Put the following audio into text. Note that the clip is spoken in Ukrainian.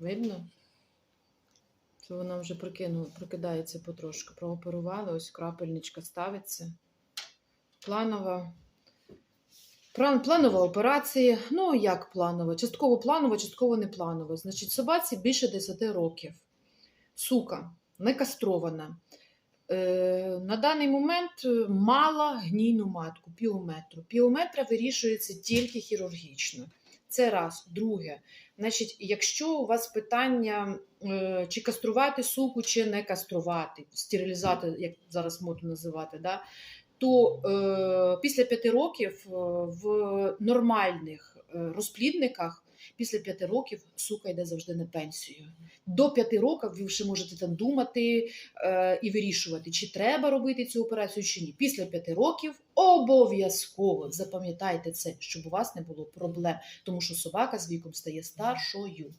Видно? Це вона вже прокинула, прокидається потрошку. Прооперували, ось крапельничка ставиться. Планова. План, планова операція. Ну, як планова? Частково планова, частково не планова. Значить, собаці більше 10 років. Сука, не кастрована. Е, на даний момент е, мала гнійну матку, піометру. Піометра вирішується тільки хірургічно. Це раз. Друге, значить, якщо у вас питання, е, чи каструвати суку, чи не каструвати, стерилізати, як зараз модно називати, да, то е, після п'яти років е, в нормальних е, розплідниках після п'яти років сука йде завжди на пенсію. До п'яти років ви вже можете там думати е, і вирішувати, чи треба робити цю операцію, чи ні. Після п'яти років обов'язково запам'ятайте це, щоб у вас не було проблем, тому що собака з віком стає старшою.